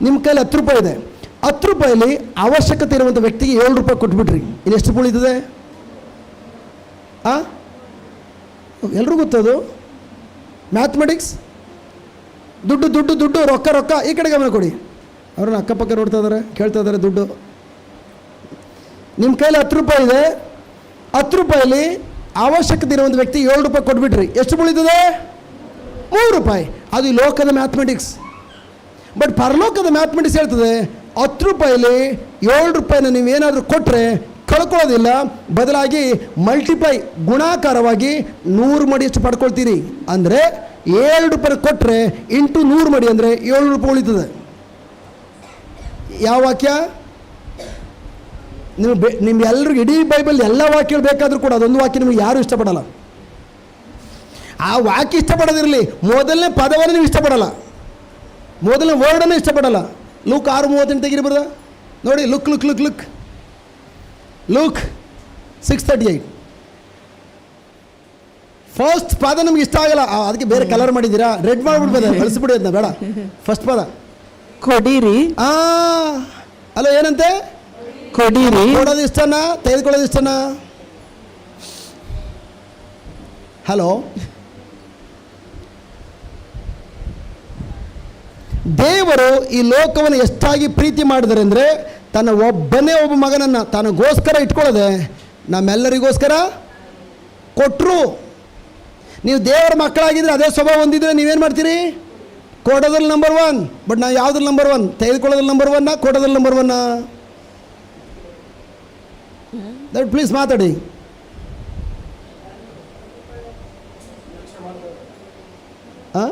ನಿಮ್ಮ ಕೈಲಿ ಹತ್ತು ರೂಪಾಯಿ ಇದೆ. ಹತ್ತು ರೂಪಾಯಲ್ಲಿ ಅವಶ್ಯಕತೆ ಇರುವಂಥ ವ್ಯಕ್ತಿಗೆ ಏಳು ರೂಪಾಯಿ ಕೊಟ್ಬಿಟ್ರಿ ಇನ್ನು ಎಷ್ಟು ಉಳಿದಿದೆ ಆ? ಎಲ್ರಿಗೂ ಗೊತ್ತದು ಮ್ಯಾಥಮೆಟಿಕ್ಸ್ ದುಡ್ಡು ದುಡ್ಡು ದುಡ್ಡು, ರೊಕ್ಕ ರೊಕ್ಕ, ಈ ಕಡೆ ಗಮನ ಕೊಡಿ. ಅವ್ರನ್ನ ಅಕ್ಕಪಕ್ಕ ನೋಡ್ತಾ ಇದ್ದಾರೆ, ಕೇಳ್ತಾ ಇದ್ದಾರೆ ದುಡ್ಡು. ನಿಮ್ಮ ಕೈಲಿ ಹತ್ತು ರೂಪಾಯಿ ಇದೆ. ಹತ್ತು ರೂಪಾಯಲ್ಲಿ ಅವಶ್ಯಕತೆ ಇರುವಂಥ ವ್ಯಕ್ತಿ ಏಳು ರೂಪಾಯಿ ಕೊಟ್ಬಿಟ್ರಿ ಎಷ್ಟು ಉಳಿತದೆ ಮೂರು ರೂಪಾಯಿ. ಅದು ಲೋಕದ ಮ್ಯಾಥಮೆಟಿಕ್ಸ್ ಬಟ್ ಪರಲೋಕದ ಮ್ಯಾಥಮೆಟಿಕ್ಸ್ ಹೇಳ್ತದೆ, ಹತ್ತು ರೂಪಾಯಿಲಿ ಏಳು ರೂಪಾಯಿನ ನೀವೇನಾದರೂ ಕೊಟ್ಟರೆ ಕಳ್ಕೊಳ್ಳೋದಿಲ್ಲ, ಬದಲಾಗಿ ಮಲ್ಟಿಪ್ಲೈ ಗುಣಾಕಾರವಾಗಿ ನೂರು ಮಡಿಯಷ್ಟು ಪಡ್ಕೊಳ್ತೀರಿ. ಅಂದರೆ ಏಳು ರೂಪಾಯಿ ಕೊಟ್ಟರೆ ಇಂಟು ನೂರು ಮಡಿ ಅಂದರೆ ಏಳು ರೂಪಾಯಿ ಉಳಿತದೆ. ಯಾವ ವಾಕ್ಯ? ನೀವು ಬೆ ನಿಮ್ಮ ಇಡೀ ಬೈಬಲ್ ಎಲ್ಲ ವಾಕ್ಯಗಳು ಬೇಕಾದರೂ ಕೂಡ ಅದೊಂದು ವಾಕ್ಯ ನಿಮಗೆ ಯಾರು ಇಷ್ಟಪಡಲ್ಲ. ಆ ವಾಕ್ಯ ಇಷ್ಟಪಡೋದಿರಲಿ, ಮೊದಲನೇ ಪದವನ್ನು ನೀವು ಇಷ್ಟಪಡಲ್ಲ. ಮೊದಲನೇ ವರ್ಡನ್ನು ಇಷ್ಟಪಡಲ್ಲ ಲುಕ್ ಆರು ಮೂವತ್ತೆಂಟು ತೆಗಿರ್ಬೋದ ನೋಡಿ look look look look look six thirty eight first ಪದ ನಮ್ಗೆ ಇಷ್ಟ ಆಗಲ್ಲ ಆ, ಅದಕ್ಕೆ ಬೇರೆ ಕಲರ್ ಮಾಡಿದ್ದೀರಾ ರೆಡ್ ಮಾಡಿಬಿಡ್ಬೋದು ಕಳಿಸ್ಬಿಡಿ ಅದನ್ನ ಬೇಡ ಫಸ್ಟ್ ಪದ ಕೊಡಿರಿ ಆ ಅಲೋ ಏನಂತೆ ಕೊಡಿರಿ ಕೊಡೋದು ಇಷ್ಟನಾ ತೆಗೆದುಕೊಳ್ಳೋದು ಇಷ್ಟನಾ ಹಲೋ ದೇವರು ಈ ಲೋಕವನ್ನು ಎಷ್ಟಾಗಿ ಪ್ರೀತಿ ಮಾಡಿದರೆ ಅಂದರೆ ತನ್ನ ಒಬ್ಬನೇ ಒಬ್ಬ ಮಗನನ್ನು ತನಗೋಸ್ಕರ ಇಟ್ಕೊಳ್ಳದೆ ನಮ್ಮೆಲ್ಲರಿಗೋಸ್ಕರ ಕೊಟ್ಟರು ನೀವು ದೇವರ ಮಕ್ಕಳಾಗಿದ್ದರೆ ಅದೇ ಸ್ವಭಾವ ಹೊಂದಿದ್ರೆ ನೀವೇನು ಮಾಡ್ತೀರಿ? ಕೊಡೋದ್ರಲ್ಲಿ ನಂಬರ್ ಒನ್ ಬಟ್ ನಾವು ಯಾವುದ್ರಲ್ಲಿ ನಂಬರ್ ಒನ್ ತೆಗೆದುಕೊಳ್ಳೋದ್ರಲ್ಲಿ ನಂಬರ್ ಒನ್ನ ಕೊಡೋದ್ರಲ್ಲಿ ನಂಬರ್ ಒನ್ನ ದಟ್ ಪ್ಲೀಸ್ ಮಾತಾಡಿ. ಹಾಂ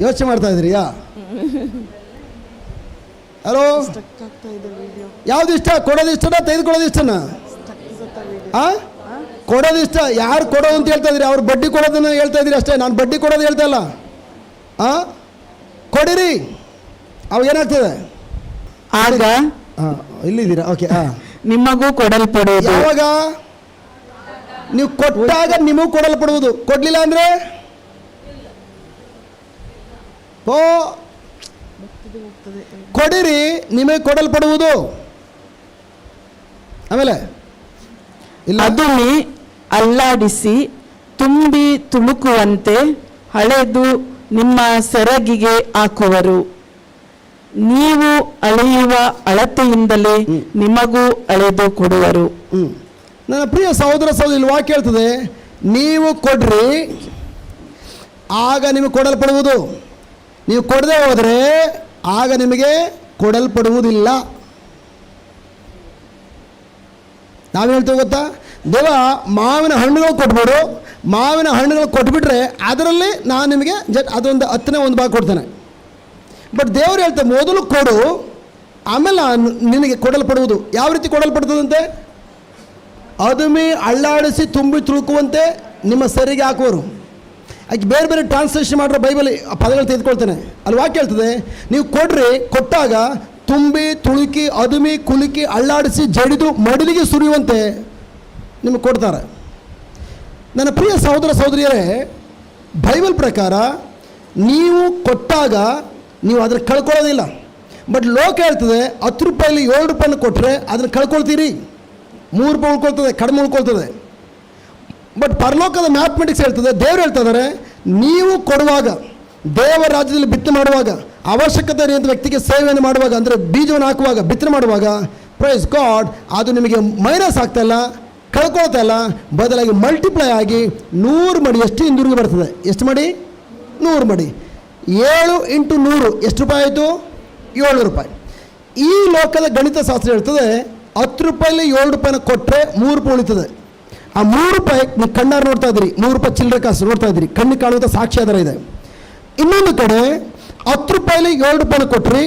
ಯೋಚನೆ ಮಾಡ್ತಾ ಇದ್ರಿಯಾ ಹಲೋ ಯಾವ್ದು ಇಷ್ಟ ಕೊಡೋದು ಇಷ್ಟನ ತೆಗೆದುಕೊಳ್ಳೋದು ಇಷ್ಟನ? ಆ? ಕೊಡೋದು ಇಷ್ಟ. ಯಾರು ಕೊಡೋದು ಅಂತ ಹೇಳ್ತಾ ಇದ್ರಿ ಅವ್ರು ಬಡ್ಡಿ ಕೊಡೋದನ್ನ ಹೇಳ್ತಾ ಇದ್ರಿ ಅಷ್ಟೇ. ನಾನು ಬಡ್ಡಿ ಕೊಡೋದು ಹೇಳ್ತಾ ಇಲ್ಲ. ಆ? ಕೊಡಿರಿ. ಅವಾಗ ಏನಾಗ್ತದೆ? ಆಗ? ಇಲ್ಲಿದ್ದೀರಾ ಓಕೆ ಹಾಂ ನಿಮಗೂ ಕೊಡಲ್ಪಡುವುದು. ಯಾವಾಗ? ನೀವು ಕೊಟ್ಟಾಗ ನಿಮಗೂ ಕೊಡಲ್ಪಡುವುದು. ಕೊಡ್ಲಿಲ್ಲ ಅಂದ್ರೆ? ಓ ಕೊಡಿರಿ ನಿಮಗೆ ಕೊಡಲ್ಪಡುವುದು. ಆಮೇಲೆ ಇಲ್ಲ. ಅದುಮಿ ಅಲ್ಲಾಡಿಸಿ ತುಂಬಿ ತುಳುಕುವಂತೆ ಹಳೆದು ನಿಮ್ಮ ಸೆರಗಿಗೆ ಹಾಕುವರು. ನೀವು ಅಳೆಯುವ ಅಳತೆಯಿಂದಲೇ ನಿಮಗೂ ಅಳೆದು ಕೊಡುವರು. ಹ್ಮ್. ನನ್ನ ಪ್ರಿಯ ಸಹೋದರ ಸಹೋದರಿ ಇಲ್ಲಿ ವಾಕ್ಯ ಹೇಳ್ತದೆ ನೀವು ಕೊಡ್ರಿ ಆಗ ನಿಮಗೆ ಕೊಡಲ್ಪಡುವುದು. ನೀವು ಕೊಡದೆ ಹೋದರೆ ಆಗ ನಿಮಗೆ ಕೊಡಲ್ಪಡುವುದಿಲ್ಲ. ನಾವು ಹೇಳ್ತೇವೆ ಗೊತ್ತಾ? ದೇವ ಮಾವಿನ ಹಣ್ಣುಗಳು ಕೊಟ್ಬಿಡು. ಮಾವಿನ ಹಣ್ಣುಗಳು ಕೊಟ್ಬಿಟ್ರೆ ಅದರಲ್ಲಿ ನಾನು ನಿಮಗೆ ಜಟ್ ಅದೊಂದು ಹತ್ತನೇ ಒಂದು ಭಾಗ ಕೊಡ್ತೇನೆ. ಬಟ್ ದೇವರು ಹೇಳ್ತಾರೆ ಮೊದಲು ಕೊಡು, ಆಮೇಲೆ ನಾನು ನಿನಗೆ ಕೊಡಲ್ಪಡುವುದು. ಯಾವ ರೀತಿ ಕೊಡಲ್ಪಡ್ತದಂತೆ? ಅದುಮಿ ಅಳ್ಳಾಡಿಸಿ ತುಂಬಿ ತುಳುಕುವಂತೆ ನಿಮ್ಮ ಸರಿಗೆ ಹಾಕುವರು. ಆಕೆ ಬೇರೆ ಬೇರೆ ಟ್ರಾನ್ಸ್ಲೇಷನ್ ಮಾಡಿರೋ ಬೈಬಲ್ ಪದಗಳು ತೆಗೆದುಕೊಳ್ತೇನೆ. ಅಲ್ಲಿ ವಾಕ್ಯ ಹೇಳ್ತದೆ, ನೀವು ಕೊಡ್ರಿ, ಕೊಟ್ಟಾಗ ತುಂಬಿ, ತುಳುಕಿ, ಅದುಮಿ, ಕುಲುಕಿ, ಅಳ್ಳಾಡಿಸಿ, ಜಡಿದು, ಮಡಿಲಿಗೆ ಸುರಿಯುವಂತೆ ನಿಮಗೆ ಕೊಡ್ತಾರೆ. ನನ್ನ ಪ್ರಿಯ ಸಹೋದರ ಸಹೋದರಿಯರೇ ಬೈಬಲ್ ಪ್ರಕಾರ ನೀವು ಕೊಟ್ಟಾಗ ನೀವು ಅದನ್ನು ಕಳ್ಕೊಳ್ಳೋದಿಲ್ಲ. ಬಟ್ ಲೋಕ ಹೇಳ್ತದೆ, ಹತ್ತು ರೂಪಾಯಲ್ಲಿ ಏಳು ರೂಪಾಯಿನ ಕೊಟ್ಟರೆ ಅದನ್ನು ಕಳ್ಕೊಳ್ತೀರಿ. ಮೂರು ರೂಪಾಯಿ ಉಳ್ಕೊಳ್ತದೆ, ಕಡಿಮೆ ಉಳ್ಕೊಳ್ತದೆ. ಬಟ್ ಪರಲೋಕದ ಮ್ಯಾಥಮೆಟಿಕ್ಸ್ ಹೇಳ್ತದೆ, ದೇವ್ರು ಹೇಳ್ತಾ ಇದ್ದಾರೆ ನೀವು ಕೊಡುವಾಗ, ದೇವರ ರಾಜ್ಯದಲ್ಲಿ ಬಿತ್ತನೆ ಮಾಡುವಾಗ, ಅವಶ್ಯಕತೆ ಇರುವಂಥ ವ್ಯಕ್ತಿಗೆ ಸೇವೆಯನ್ನು ಮಾಡುವಾಗ, ಅಂದರೆ ಬೀಜವನ್ನು ಹಾಕುವಾಗ, ಬಿತ್ತನೆ ಮಾಡುವಾಗ ಪ್ರೈಸ್ ಗಾಡ್ ಅದು ನಿಮಗೆ ಮೈನಸ್ ಆಗ್ತಾ ಇಲ್ಲ, ಕಳ್ಕೊಳ್ತಾ ಇಲ್ಲ, ಬದಲಾಗಿ ಮಲ್ಟಿಪ್ಲೈ ಆಗಿ ನೂರು ಮಡಿ, ಎಷ್ಟು ಹಿಂದಿರುಗಿ ಬರ್ತದೆ? ಎಷ್ಟು ಮಡಿ? ನೂರು ಮಡಿ. ಏಳು ಇಂಟು ನೂರು, ಎಷ್ಟು ರೂಪಾಯಿ ಆಯಿತು? ಏಳು ರೂಪಾಯಿ. ಈ ಲೋಕದ ಗಣಿತ ಶಾಸ್ತ್ರ ಹೇಳ್ತದೆ, ಹತ್ತು ರೂಪಾಯಲ್ಲಿ ಏಳು ರೂಪಾಯಿನ ಕೊಟ್ಟರೆ ಮೂರು ರೂಪಾಯಿ ಉಳಿತದೆ. ಆ ಮೂರು ರೂಪಾಯಿ ನೀವು ಕಣ್ಣಾರು ನೋಡ್ತಾ ಇದ್ರಿ ಮೂರು ರೂಪಾಯಿ ಚಿಲ್ಲರೆ ಕಾಸು ನೋಡ್ತಾ ಇದ್ರಿ ಕಣ್ಣು ಕಾಣುವಂಥ ಸಾಕ್ಷಿ ಅದರ ಇದೆ. ಇನ್ನೊಂದು ಕಡೆ ಹತ್ತು ರೂಪಾಯಿಲಿ ಏಳು ರೂಪಾಯಿನ ಕೊಟ್ರಿ.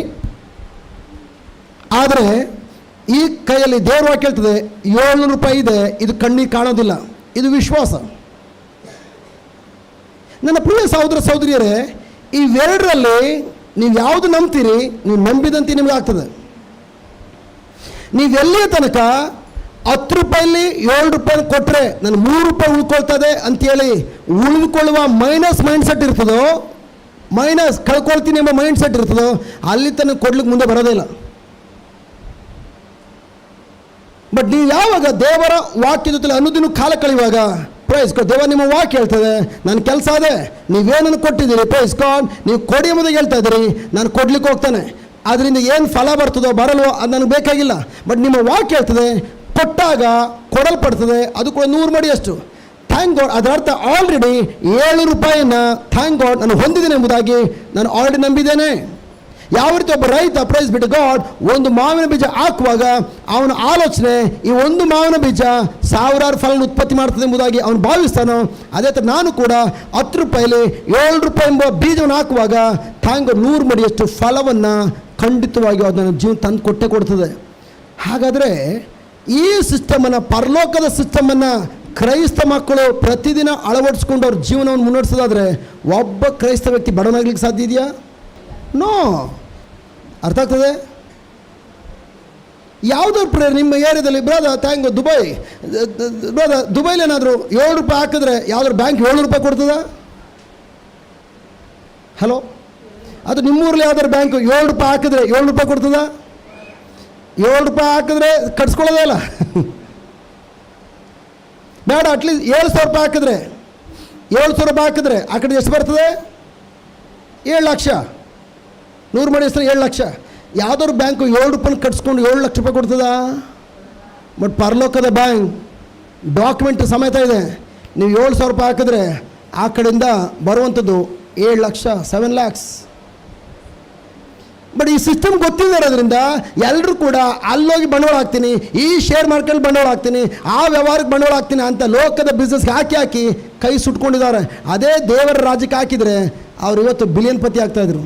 ಆದರೆ ಈ ಕೈಯಲ್ಲಿ ದೇವ್ರ ವಾಕ್ಯ ಹೇಳ್ತದೆ ಏಳ್ನೂರು ರೂಪಾಯಿ ಇದೆ, ಇದು ಕಣ್ಣಿಗೆ ಕಾಣೋದಿಲ್ಲ, ಇದು ವಿಶ್ವಾಸ. ನನ್ನ ಪ್ರಿಯ ಸಹೋದರ ಸಹೋದರಿಯರೇ ಇವೆರಡರಲ್ಲಿ ನೀವು ಯಾವುದು ನಂಬ್ತೀರಿ, ನೀವು ನಂಬಿದಂತೆ ನಿಮಗೆ ಆಗ್ತದೆ. ನೀವೆಲ್ಲಿಯ ತನಕ ಹತ್ತು ರೂಪಾಯಲ್ಲಿ ಏಳು ರೂಪಾಯಿ ಕೊಟ್ಟರೆ ನಾನು ಮೂರು ರೂಪಾಯಿ ಉಳ್ಕೊಳ್ತದೆ ಅಂತೇಳಿ ಉಳಿದುಕೊಳ್ಳುವ ಮೈನಸ್ ಮೈಂಡ್ ಸೆಟ್ ಇರ್ತದೋ ಮೈನಸ್ ಕಳ್ಕೊಳ್ತೀನಿ ಎಂಬ ಮೈಂಡ್ ಸೆಟ್ ಇರ್ತದೋ, ಅಲ್ಲಿ ತನಕ ಕೊಡ್ಲಿಕ್ಕೆ ಮುಂದೆ ಬರೋದೇ ಇಲ್ಲ. ಬಟ್ ನೀವು ಯಾವಾಗ ದೇವರ ವಾಕ್ಯ ಜೊತೆ ಅನುದಿನ ಕಾಲ ಕಳೆಯುವಾಗ ಪ್ರೈಸ್ ದೇವ ನಿಮ್ಮ ವಾಕ್ ಹೇಳ್ತದೆ, ನನ್ನ ಕೆಲಸ ಅದೇ, ನೀವೇನನ್ನು ಕೊಟ್ಟಿದ್ದೀರಿ? ಪ್ರೈಸ್ ಕಾನ್ ನೀವು ಕೊಡಿ ಎಂಬುದಾಗಿ ಹೇಳ್ತಾ ಇದ್ದೀರಿ, ನಾನು ಕೊಡ್ಲಿಕ್ಕೆ ಹೋಗ್ತಾನೆ. ಅದರಿಂದ ಏನು ಫಲ ಬರ್ತದೋ ಬರಲ್ವೋ ಅದು ನನಗೆ ಬೇಕಾಗಿಲ್ಲ. ಬಟ್ ನಿಮ್ಮ ವಾಕ್ ಹೇಳ್ತದೆ ಕೊಟ್ಟಾಗ ಕೊಡಲ್ಪಡ್ತದೆ, ಅದು ಕೂಡ ನೂರು ಮಡಿಯಷ್ಟು. ಥ್ಯಾಂಕ್ ಗಾಡ್ ಅದರ ಅರ್ಥ ಆಲ್ರೆಡಿ ಏಳು ರೂಪಾಯಿಯನ್ನು ಥ್ಯಾಂಕ್ ಗಾಡ್ ನಾನು ಹೊಂದಿದ್ದೇನೆ ಎಂಬುದಾಗಿ ನಾನು ಆಲ್ರೆಡಿ ನಂಬಿದ್ದೇನೆ. ಯಾವ ರೀತಿ ಒಬ್ಬ ರೈತ ಪ್ರೈಸ್ ಬಿಟ್ಟು ಗಾಡ್ ಒಂದು ಮಾವಿನ ಬೀಜ ಹಾಕುವಾಗ ಅವನ ಆಲೋಚನೆ ಈ ಒಂದು ಮಾವಿನ ಬೀಜ ಸಾವಿರಾರು ಫಲನ ಉತ್ಪತ್ತಿ ಮಾಡ್ತದೆ ಎಂಬುದಾಗಿ ಅವನು ಭಾವಿಸ್ತಾನೋ, ಅದೇ ಥರ ನಾನು ಕೂಡ ಹತ್ತು ರೂಪಾಯಿಲಿ ಏಳು ರೂಪಾಯಿ ಎಂಬ ಬೀಜವನ್ನು ಹಾಕುವಾಗ ಥ್ಯಾಂಕ್ ನೂರು ಮಡಿಯಷ್ಟು ಫಲವನ್ನು ಖಂಡಿತವಾಗಿ ಅದು ನನ್ನ ಜೀವನ ತಂದು ಕೊಟ್ಟೆ ಕೊಡ್ತದೆ. ಹಾಗಾದರೆ ಈ ಸಿಸ್ಟಮನ್ನು, ಪರಲೋಕದ ಸಿಸ್ಟಮನ್ನು ಕ್ರೈಸ್ತ ಮಕ್ಕಳು ಪ್ರತಿದಿನ ಅಳವಡಿಸ್ಕೊಂಡು ಅವ್ರ ಜೀವನವನ್ನು ಮುನ್ನಡೆಸೋದಾದರೆ ಒಬ್ಬ ಕ್ರೈಸ್ತ ವ್ಯಕ್ತಿ ಬಡವನಾಗ್ಲಿಕ್ಕೆ ಸಾಧ್ಯ ಇದೆಯಾ? ನೋ ಅರ್ಥ ಆಗ್ತದೆ? ಯಾವುದೋ ಪ್ರೇರ್ ನಿಮ್ಮ ಏರಿಯಾದಲ್ಲಿ ಬ್ರಾದ ಥ್ಯಾಂಕ್ ದುಬೈ ಬ್ರಾದ ದುಬೈಲಿ ಏನಾದರೂ ಏಳು ರೂಪಾಯಿ ಹಾಕಿದ್ರೆ ಯಾವ್ದಾದ್ರು ಬ್ಯಾಂಕ್ ಏಳು ರೂಪಾಯಿ ಕೊಡ್ತದ? ಹಲೋ ಅದು ನಿಮ್ಮೂರಲ್ಲಿ ಯಾವ್ದಾದ್ರು ಬ್ಯಾಂಕ್ ಏಳು ರೂಪಾಯಿ ಹಾಕಿದ್ರೆ ಏಳು ರೂಪಾಯಿ ಕೊಡ್ತದ? ಏಳು ರೂಪಾಯಿ ಹಾಕಿದ್ರೆ ಕಟ್ಸ್ಕೊಳ್ಳೋದೇ ಇಲ್ಲ. ಬೇಡ ಅಟ್ಲೀಸ್ಟ್ ಏಳು ಸಾವಿರ ರೂಪಾಯಿ ಹಾಕಿದ್ರೆ, ಏಳು ಸಾವಿರ ರೂಪಾಯಿ ಹಾಕಿದ್ರೆ ಆ ಕಡೆ ಎಷ್ಟು ಬರ್ತದೆ? ಏಳು ಲಕ್ಷ. ನೂರು ಮಾಡಿ ಹೆಸರು ಏಳು ಲಕ್ಷ. ಯಾವ್ದಾದ್ರು ಬ್ಯಾಂಕು ಏಳು ರೂಪಾಯಿ ಕಟ್ಸ್ಕೊಂಡು ಏಳು ಲಕ್ಷ ರೂಪಾಯಿ ಕೊಡ್ತದ? ಬಟ್ ಪರಲೋಕದ ಬ್ಯಾಂಕ್ ಡಾಕ್ಯುಮೆಂಟ್ ಸಮೇತ ಇದೆ. ನೀವು ಏಳು ಸಾವಿರ ರೂಪಾಯಿ ಹಾಕಿದ್ರೆ ಆ ಕಡೆಯಿಂದ ಬರುವಂಥದ್ದು ಏಳು ಲಕ್ಷ ಸೆವೆನ್ ಲ್ಯಾಕ್ಸ್ ಬಟ್ ಈ ಸಿಸ್ಟಮ್ ಗೊತ್ತಿರೋದ್ರಿಂದ ಎಲ್ಲರೂ ಕೂಡ ಅಲ್ಲೋಗಿ ಬಂಡವಾಳ ಹಾಕ್ತೀನಿ, ಈ ಶೇರ್ ಮಾರ್ಕೆಟ್ ಬಂಡವಾಳ ಹಾಕ್ತೀನಿ, ಆ ವ್ಯವಹಾರಕ್ಕೆ ಬಂಡವಾಳ ಹಾಕ್ತೀನಿ ಅಂತ ಲೋಕದ ಬಿಸ್ನೆಸ್ಗೆ ಹಾಕಿ ಹಾಕಿ ಕೈ ಸುಟ್ಕೊಂಡಿದ್ದಾರೆ. ಅದೇ ದೇವರ ರಾಜ್ಯಕ್ಕೆ ಹಾಕಿದರೆ ಅವ್ರು ಇವತ್ತು ಬಿಲಿಯನ್ ಪತಿ ಆಗ್ತಾಯಿದ್ರು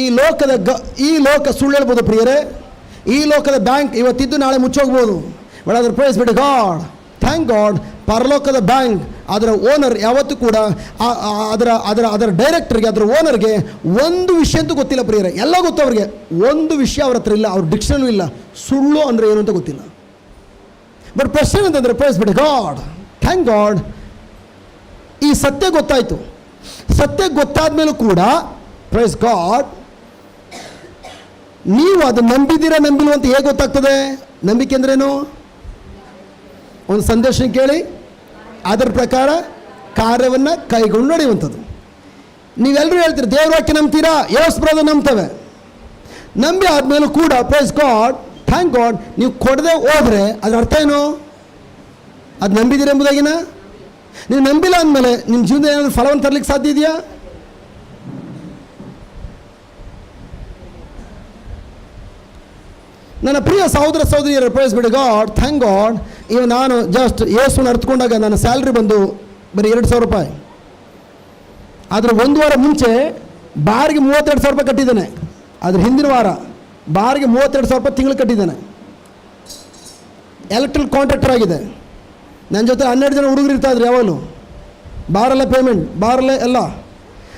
ಈ ಲೋಕದ ಗ, ಈ ಲೋಕ ಸುಳ್ಳು ಹೇಳ್ಬೋದು ಪ್ರಿಯರೇ. ಈ ಲೋಕದ ಬ್ಯಾಂಕ್ ಇವತ್ತಿದ್ದು ನಾಳೆ ಮುಚ್ಚೋಗ್ಬೋದು. ಬಟ್ ಅದ್ರ ಪ್ರೈಸ್ ಗಾಡ್ ಥ್ಯಾಂಕ್ ಗಾಡ್ ಪರಲೋಕದ ಬ್ಯಾಂಕ್, ಅದರ ಓನರ್ ಯಾವತ್ತೂ ಕೂಡ ಅದರ ಅದರ ಅದರ ಡೈರೆಕ್ಟರ್ಗೆ, ಅದರ ಓನರ್ಗೆ ಒಂದು ವಿಷಯ ಅಂತೂ ಗೊತ್ತಿಲ್ಲ ಪ್ರಿಯರ. ಎಲ್ಲ ಗೊತ್ತು ಅವ್ರಿಗೆ. ಒಂದು ವಿಷಯ ಅವ್ರ ಹತ್ರ ಇಲ್ಲ, ಅವ್ರ ಡಿಕ್ಷನೂ ಇಲ್ಲ. ಸುಳ್ಳು ಅಂದರೆ ಏನು ಅಂತ ಗೊತ್ತಿಲ್ಲ. ಬಟ್ ಪ್ರಶ್ನೆ ಅಂತಂದರೆ ಪ್ರೈಸ್ ಬಿಡಿ ಗಾಡ್ ಥ್ಯಾಂಕ್ ಗಾಡ್ ಈ ಸತ್ಯ ಗೊತ್ತಾಯಿತು. ಸತ್ಯ ಗೊತ್ತಾದ ಮೇಲೂ ಕೂಡ ಪ್ರೈಸ್ ಗಾಡ್ ನೀವು ಅದು ನಂಬಿದ್ದೀರಾ, ನಂಬಿಲ್ವ ಅಂತ ಹೇಗೆ ಗೊತ್ತಾಗ್ತದೆ? ನಂಬಿಕೆ ಅಂದ್ರೇನು? ಒಂದು ಸಂದೇಶ ಕೇಳಿ. ಅದರ ಪ್ರಕಾರ ಕಾರ್ಯವನ್ನು ಕೈಗೊಂಡು ನಡೆಯುವಂಥದ್ದು. ನೀವೆಲ್ಲರೂ ಹೇಳ್ತೀರಿ, ದೇವ್ರ ವಾಕ್ಯ ನಂಬ್ತೀರಾ? ಯಸ್ ಬ್ರದರ್ ನಂಬ್ತವೆ. ನಂಬಿ ಆದಮೇಲೂ ಕೂಡ ಪ್ರೈಸ್ ಗಾಡ್ ಥ್ಯಾಂಕ್ ಗಾಡ್ ನೀವು ಕೊಡದೆ ಹೋದರೆ ಅದರ ಅರ್ಥ ಏನು? ಅದು ನಂಬಿದ್ದೀರ ಎಂಬುದಾಗಿನ? ನೀವು ನಂಬಿಲ್ಲ ಅಂದಮೇಲೆ ನಿಮ್ಮ ಜೀವನದ ಏನಾದರೂ ಫಲವನ್ನು ತರಲಿಕ್ಕೆ ಸಾಧ್ಯ ಇದೆಯಾ? ನನ್ನ ಪ್ರಿಯ ಸಹೋದರ ಸಹೋದರಿಯರ ಪ್ರೈಸ್ ಬಿಡಿ ಗಾಡ್ ಥ್ಯಾಂಕ್ ಗಾಡ್ ಇವು ನಾನು ಜಸ್ಟ್ ಏಸು ಅರ್ತ್ಕೊಂಡಾಗ ನನ್ನ ಸ್ಯಾಲ್ರಿ ಬಂದು ಬರೀ ಎರಡು ಸಾವಿರ ರೂಪಾಯಿ. ಆದರೆ ಒಂದು ವಾರ ಮುಂಚೆ ಬಾರಿಗೆ ಮೂವತ್ತೆರಡು ಸಾವಿರ ರೂಪಾಯಿ ಕಟ್ಟಿದ್ದಾನೆ. ಆದರೆ ಹಿಂದಿನ ವಾರ ಬಾರಿಗೆ ಮೂವತ್ತೆರಡು ಸಾವಿರ ರೂಪಾಯಿ ತಿಂಗಳು ಕಟ್ಟಿದ್ದಾನೆ. ಎಲೆಕ್ಟ್ರಿಕ್ ಕಾಂಟ್ರಾಕ್ಟರ್ ಆಗಿದೆ. ನನ್ನ ಜೊತೆ ಹನ್ನೆರಡು ಜನ ಹುಡುಗರು ಇರ್ತಾಯಿದ್ರು ಯಾವಾಗಲೂ. ಬಾರಲ್ಲ ಪೇಮೆಂಟ್ ಬಾರಲ್ಲೇ ಎಲ್ಲ.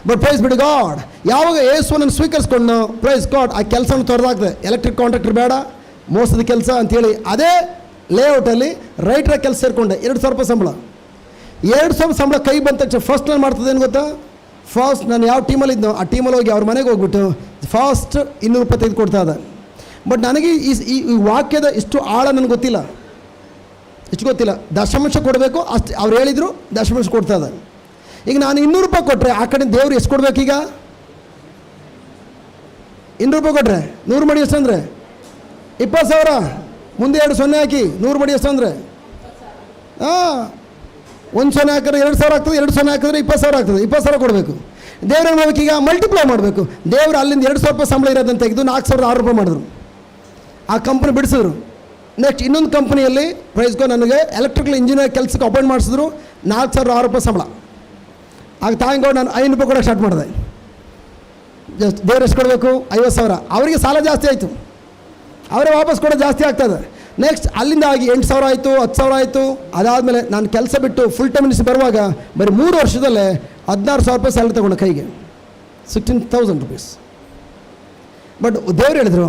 ಬಟ್ ಪ್ರೈಸ್ ಬಿಡಿ ಗಾಡ್ ಯಾವಾಗ ಏಸುವನ್ನು ಸ್ವೀಕರಿಸ್ಕೊಂಡು ಪ್ರೈಸ್ ಗಾಡ್ ಆ ಕೆಲಸವನ್ನು ತೊರೆದಾಗ್ತದೆ ಎಲೆಕ್ಟ್ರಿಕ್ ಕಾಂಟ್ರಾಕ್ಟರ್ ಬೇಡ, ಮೋಸದ ಕೆಲಸ ಅಂತೇಳಿ ಅದೇ ಲೇಔಟಲ್ಲಿ ರೈಟರ ಕೆಲಸ ಸೇರಿಕೊಂಡೆ. ಎರಡು ಸಾವಿರ ರೂಪಾಯಿ ಸಂಬಳ. ಎರಡು ಸಾವಿರ ಸಂಬಳ ಕೈ ಬಂದ ತಕ್ಷಣ ಫಸ್ಟ್ ನಾನು ಮಾಡ್ತದೆ ಏನು ಗೊತ್ತಾ? ಫಾಸ್ಟ್ ನಾನು ಯಾವ ಟೀಮಲ್ಲಿ ಇದ್ದೆ ಆ ಟೀಮಲ್ಲಿ ಹೋಗಿ ಅವ್ರ ಮನೆಗೆ ಹೋಗ್ಬಿಟ್ಟು ಫಾಸ್ಟ್ ಇನ್ನೂರು ರೂಪಾಯಿ ತೆಗೆದು ಕೊಡ್ತಾ ಇದ್ದೆ. ಬಟ್ ನನಗೆ ಈ ಈ ವಾಕ್ಯದ ಇಷ್ಟು ಆಳ ನನಗೆ ಗೊತ್ತಿಲ್ಲ. ಇಷ್ಟು ಗೊತ್ತಿಲ್ಲ. ದಶಮಾಂಶ ಕೊಡಬೇಕು, ಅಷ್ಟು ಅವ್ರು ಹೇಳಿದರು, ದಶಮಾಂಶ ಕೊಡ್ತಾ ಇದೆ ಈಗ ನಾನು ಇನ್ನೂರು ರೂಪಾಯಿ ಕೊಟ್ಟರೆ ಆ ಕಡೆ ದೇವ್ರು ಎಷ್ಟು ಕೊಡಬೇಕೀಗ ಇನ್ನೂರು ರೂಪಾಯಿ ಕೊಟ್ಟರೆ ನೂರು ಮಡಿ ಎಷ್ಟು ಅಂದರೆ? ಇಪ್ಪತ್ತು ಸಾವಿರ. ಮುಂದೆ ಎರಡು ಸೊನ್ನೆ ಹಾಕಿ, ನೂರು ಬಡಿ ಎಷ್ಟು ಅಂದರೆ? ಹಾಂ ಒಂದು ಸೊನ್ನೆ ಹಾಕಿದ್ರೆ ಎರಡು ಸಾವಿರ ಆಗ್ತದೆ, ಎರಡು ಸೊನ್ನೆ ಹಾಕಿದ್ರೆ ಇಪ್ಪತ್ತು ಸಾವಿರ ಆಗ್ತದೆ, ಇಪ್ಪತ್ತು ಸಾವಿರ ಕೊಡಬೇಕು. ದೇವರ ಮಾಡ್ಬೇಕು ಈಗ ಮಲ್ಟಿಪ್ಲೈ ಮಾಡಬೇಕು. ದೇವರು ಅಲ್ಲಿಂದ ಎರಡು ಸಾವಿರ ರೂಪಾಯಿ ಸಂಬಳ ಇರೋದನ್ನು ತೆಗೆದು ನಾಲ್ಕು ಸಾವಿರದ ಆರು ರೂಪಾಯಿ ಮಾಡಿದ್ರು. ಆ ಕಂಪ್ನಿ ಬಿಡಿಸಿದ್ರು. ನೆಕ್ಸ್ಟ್ ಇನ್ನೊಂದು ಕಂಪ್ನಿಯಲ್ಲಿ ಪ್ರೈಸ್ಗೋ ನನಗೆ ಎಲೆಕ್ಟ್ರಿಕಲ್ ಇಂಜಿನಿಯರ್ ಕೆಲಸಕ್ಕೆ ಅಪಾಯಿಂಟ್ ಮಾಡಿಸಿದ್ರು, ನಾಲ್ಕು ಸಾವಿರದ ಆರು ರೂಪಾಯಿ ಸಂಬಳ. ಆಗ ತಾಂಗೋ ನಾನು ಐನೂರು ರೂಪಾಯಿ ಕೊಡೋಕೆ ಸ್ಟಾರ್ಟ್ ಮಾಡಿದೆ. ಜಸ್ಟ್ ದೇವ್ರು ಎಷ್ಟು ಕೊಡಬೇಕು? ಐವತ್ತು ಸಾವಿರ. ಅವರಿಗೆ ಸಾಲ ಜಾಸ್ತಿ ಆಯಿತು. ಅವರೇ ವಾಪಸ್ ಕೂಡ ಜಾಸ್ತಿ ಆಗ್ತದೆ. ನೆಕ್ಸ್ಟ್ ಅಲ್ಲಿಂದ ಆಗಿ ಎಂಟು ಸಾವಿರ ಆಯಿತು, ಹತ್ತು ಸಾವಿರ ಆಯಿತು. ಅದಾದಮೇಲೆ ನಾನು ಕೆಲಸ ಬಿಟ್ಟು ಫುಲ್ ಟೈಮ್ ನಿಲ್ಲಿಸಿ ಬರುವಾಗ ಬರೀ ಮೂರು ವರ್ಷದಲ್ಲೇ ಹದಿನಾರು ಸಾವಿರ ರೂಪಾಯಿ ಸಾಲ ತಗೊಂಡೆ ಕೈಗೆ. ಸಿಕ್ಸ್ಟೀನ್ ತೌಸಂಡ್ ರುಪೀಸ್ ಬಟ್ ದೇವ್ರು ಹೇಳಿದರು,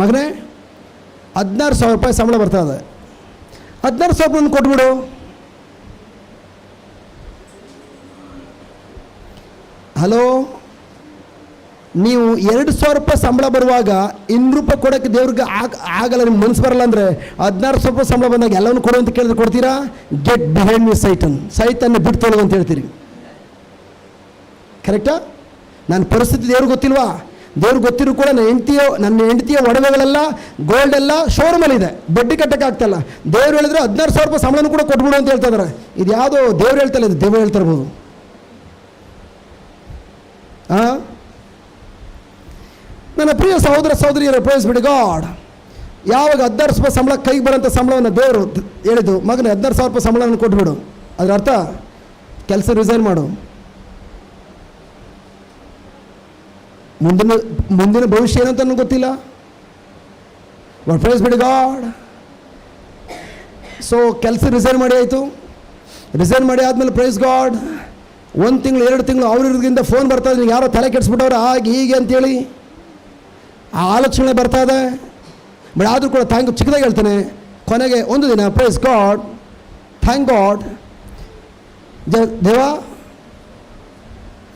ಮಗನೇ, ಹದಿನಾರು ಸಾವಿರ ರೂಪಾಯಿ ಸಂಬಳ ಬರ್ತಾ ಇದೆ. ಹದಿನಾರು ಸಾವಿರ ರೂಪಾಯಿ ಕೊಟ್ಬಿಡು. ಹಲೋ ನೀವು ಎರಡು ಸಾವಿರ ರೂಪಾಯಿ ಸಂಬಳ ಬರುವಾಗ ಇನ್ನೂರು ರೂಪಾಯಿ ಕೊಡೋಕ್ಕೆ ದೇವ್ರಿಗೆ ಆಗ, ಆಗಲ್ಲ, ನಿಮ್ಗೆ ಮನಸ್ಸು ಬರಲ್ಲ ಅಂದರೆ ಹದಿನಾರು ಸಾವಿರ ರೂಪಾಯಿ ಸಂಬಳ ಬಂದಾಗ ಎಲ್ಲವನ್ನು ಕೊಡು ಅಂತ ಕೇಳಿದ್ರೆ ಕೊಡ್ತೀರಾ? ಗೆಟ್ ಬಿಹೈಂಡ್ ಮಿ ಸೈಟನ್ ಸೈತನ್ನು ಬಿಟ್ಟು ತೊಳೆದು ಅಂತ ಹೇಳ್ತೀರಿ. ಕರೆಕ್ಟಾ ನನ್ನ ಪರಿಸ್ಥಿತಿ ದೇವ್ರಿಗೆ ಗೊತ್ತಿಲ್ವಾ? ದೇವ್ರಿಗೆ ಗೊತ್ತಿರೋ ಕೂಡ ನನ್ನ ಹೆಂಡತಿಯ ನನ್ನ ಹೆಂಡತಿಯ ಒಡವೆಗಳೆಲ್ಲ ಗೋಲ್ಡ್ ಎಲ್ಲ ಶೋರೂಮಲ್ಲಿ ಇದೆ. ಬಡ್ಡಿ ಕಟ್ಟಕ್ಕೆ ಆಗ್ತಲ್ಲ ದೇವ್ರು ಹೇಳಿದ್ರೆ ಹದಿನಾರು ಸಾವಿರ ರೂಪಾಯಿ ಸಂಬಳನೂ ಕೂಡ ಕೊಟ್ಬಿಡು ಅಂತ ಹೇಳ್ತಾ ಇದಾರೆ ಇದು ಯಾವುದೋ ದೇವ್ರು ಹೇಳ್ತಲ್ಲ ಇದು ದೇವ್ರು ಹೇಳ್ತಾ ಇರ್ಬೋದು ಹಾಂ ನನ್ನ ಪ್ರಿಯ ಸಹೋದರ ಸಹೋದರಿಯರು ಪ್ರೈಸ್ ಬಿಡಿ ಗಾಡ್ ಯಾವಾಗ ಹದಿನಾರು ಸಾವಿರ ಸಂಬಳ ಕೈಗೆ ಬರೋಂಥ ಸಂಬಳವನ್ನು ದೇವರು ಹೇಳಿದ್ದು, ಮಗನ ಹದಿನಾರು ಸಾವಿರ ರೂಪಾಯಿ ಸಂಬಳವನ್ನು ಕೊಟ್ಬಿಡು. ಅದರ ಅರ್ಥ, ಕೆಲಸ ರಿಸೈನ್ ಮಾಡು. ಮುಂದಿನ ಮುಂದಿನ ಭವಿಷ್ಯ ಏನಂತ ನನಗೆ ಗೊತ್ತಿಲ್ಲ. ಪ್ರೇಸ್ ಬಿಡಿ ಗಾಡ್ ಸೊ ಕೆಲಸ ರಿಸೈನ್ ಮಾಡಿ ಆಯಿತು. ರಿಸೈನ್ ಮಾಡಿ ಆದಮೇಲೆ ಪ್ರೈಸ್ ಗಾಡ್ ಒಂದು ತಿಂಗಳು, ಎರಡು ತಿಂಗಳು ಅವ್ರಿಗಿಂತ ಫೋನ್ ಬರ್ತಾ ಇದೆ ಯಾರೋ ತಲೆ ಕೆಡಿಸ್ಬಿಟ್ಟವ್ರೆ ಹಾಗೆ ಹೀಗೆ ಅಂತೇಳಿ. ಆ ಆಲೋಚನೆ ಬರ್ತಾ ಇದೆ. ಬಟ್ ಆದರೂ ಕೂಡ ಥ್ಯಾಂಕ್ ಚಿಕ್ಕದಾಗಿ ಹೇಳ್ತೇನೆ. ಕೊನೆಗೆ ಒಂದು ದಿನ ಪ್ರೈಸ್ ಗಾಡ್ ಥ್ಯಾಂಕ್ ಗಾಡ್ ದೇವಾ,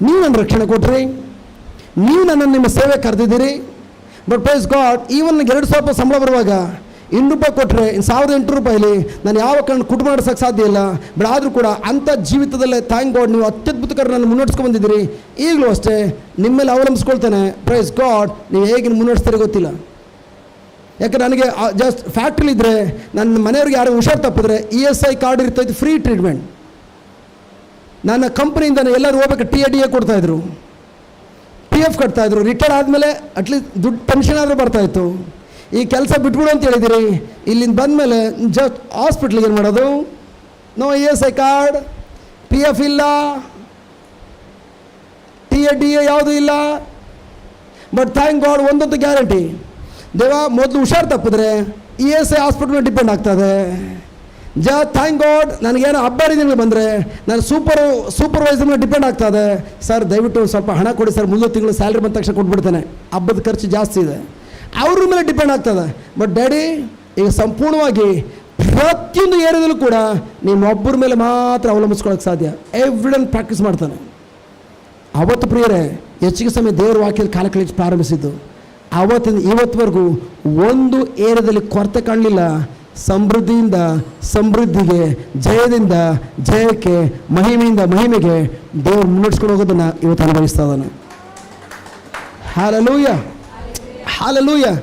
ನೀವು ನನ್ನ ರಕ್ಷಣೆ ಕೊಟ್ರಿ. ನೀವು ನನ್ನನ್ನು ನಿಮ್ಮ ಸೇವೆ ಕರೆದಿದ್ದೀರಿ. ಬಟ್ ಪ್ರೈಸ್ ಗಾಡ್ ಈವನ್ ಎರಡು ಸ್ವಲ್ಪ ಸಂಬಳ ಬರುವಾಗ ಇನ್ನೂರು ರೂಪಾಯಿ ಕೊಟ್ಟರೆ ಇನ್ನು ಸಾವಿರದ ಎಂಟು ರೂಪಾಯಿಲಿ ನಾನು ಯಾವ ಕಾರಣ ಕುಟುಂಬ ನಡೆಸೋಕ್ಕೆ ಸಾಧ್ಯ ಇಲ್ಲ. ಬಟ್ ಆದರೂ ಕೂಡ ಅಂಥ ಜೀವಿತದಲ್ಲೇ ಥ್ಯಾಂಕ್ ಗಾಡ್ ನೀವು ಅತ್ಯದ್ಭುತಕರ ನನ್ನ ಮುನ್ನಡೆಸ್ಕೊಂಡು ಬಂದಿದ್ದೀರಿ ಈಗಲೂ ಅಷ್ಟೇ, ನಿಮ್ಮ ಮೇಲೆ ಅವಲಂಬಿಸ್ಕೊಳ್ತೇನೆ. ಪ್ರೈಸ್ ಗಾಡ್ ನೀವು ಹೇಗೆ ಮುನ್ನಡೆಸ್ತಾರೆ ಗೊತ್ತಿಲ್ಲ. ಯಾಕೆ ನನಗೆ ಜಸ್ಟ್ ಫ್ಯಾಕ್ಟ್ರಿಲಿದ್ದರೆ ನನ್ನ ಮನೆಯವ್ರಿಗೆ ಯಾರು ಹುಷಾರು ತಪ್ಪಿದ್ರೆ ಇ ಎಸ್ ಐ ಕಾರ್ಡ್ ಇರ್ತೈತೆ ಫ್ರೀ ಟ್ರೀಟ್ಮೆಂಟ್ ನನ್ನ ಕಂಪ್ನಿಯಿಂದ ಎಲ್ಲರೂ ಹೋಗ್ಬೇಕು ಟಿ ಎ ಡಿ ಎ ಕೊಡ್ತಾಯಿದ್ರು ಪಿ ಎಫ್ ಕಟ್ತಾಯಿದ್ರು ರಿಟೈರ್ ಆದಮೇಲೆ ಅಟ್ಲೀಸ್ಟ್ ದುಡ್ಡು ಪೆನ್ಷನ್ ಆದರೂ ಬರ್ತಾಯಿತ್ತು ಈ ಕೆಲಸ ಬಿಟ್ಬಿಡು ಅಂತ ಹೇಳಿದಿರಿ. ಇಲ್ಲಿಂದ ಬಂದಮೇಲೆ ಜಸ್ಟ್ ಹಾಸ್ಪಿಟ್ಲಿಗೆ ಏನು ಮಾಡೋದು? No E S I card P F ಇಲ್ಲ ಟಿ ಎ ಡಿ ಎ ಯಾವುದೂ ಇಲ್ಲ. ಬಟ್ ಥ್ಯಾಂಕ್ ಗಾಡ್ ಒಂದೊಂದು ಗ್ಯಾರಂಟಿ ದೇವ, ಮೊದಲು ಹುಷಾರು ತಪ್ಪಿದ್ರೆ ಇ ಎಸ್ ಐ ಹಾಸ್ಪಿಟ್ಲ್ ಮೇಲೆ ಡಿಪೆಂಡ್ ಆಗ್ತದೆ. ಜ ಥ್ಯಾಂಕ್ ಗಾಡ್ ನನಗೇನು ಹಬ್ಬ ಹರಿದಿನಗಳು ಬಂದರೆ ನಾನು ಸೂಪರ್ ಸೂಪರ್ವೈಸರ್ ಮೇಲೆ ಡಿಪೆಂಡ್ ಆಗ್ತದೆ. ಸರ್ ದಯವಿಟ್ಟು ಸ್ವಲ್ಪ ಹಣ ಕೊಡಿ ಸರ್ ಮುಂದೆ ತಿಂಗಳು ಸ್ಯಾಲ್ರಿ ಬಂದ ತಕ್ಷಣ ಕೊಟ್ಬಿಡ್ತೇನೆ. ಹಬ್ಬದ ಖರ್ಚು ಜಾಸ್ತಿ ಇದೆ. ಅವ್ರ ಮೇಲೆ ಡಿಪೆಂಡ್ ಆಗ್ತದೆ. ಬಟ್ ಡ್ಯಾಡಿ ಈಗ ಸಂಪೂರ್ಣವಾಗಿ ಪ್ರತಿಯೊಂದು ಏರಿಯಾದಲ್ಲೂ ಕೂಡ ನಿಮ್ಮೊಬ್ಬರ ಮೇಲೆ ಮಾತ್ರ ಅವಲಂಬಿಸ್ಕೊಳ್ಳೋಕೆ ಸಾಧ್ಯ. ಎವ್ರಿಡನ್ ಪ್ರಾಕ್ಟೀಸ್ ಮಾಡ್ತಾನೆ. ಅವತ್ತು ಪ್ರಿಯರೇ, ಹೆಚ್ಚಿಗೆ ಸಮಯ ದೇವರ ವಾಕ್ಯದ ಕಾಲ ಕಳಿಸಿ ಪ್ರಾರಂಭಿಸಿದ್ದು. ಅವತ್ತಿಂದ ಇವತ್ತುವರೆಗೂ ಒಂದು ಏರಿಯಾದಲ್ಲಿ ಕೊರತೆ ಕಾಣಲಿಲ್ಲ. ಸಮೃದ್ಧಿಯಿಂದ, ಸಮೃದ್ಧಿಗೆ, ಜಯದಿಂದ, ಜಯಕ್ಕೆ, ಮಹಿಮೆಯಿಂದ, ಮಹಿಮೆಗೆ ದೇವರು ಮುನ್ನಡೆಸ್ಕೊಂಡು ಹೋಗೋದನ್ನು ಇವತ್ತು ಅನುಭವಿಸ್ತಾ ಇದ್ದಾನೆ. Hallelujah Hallelujah.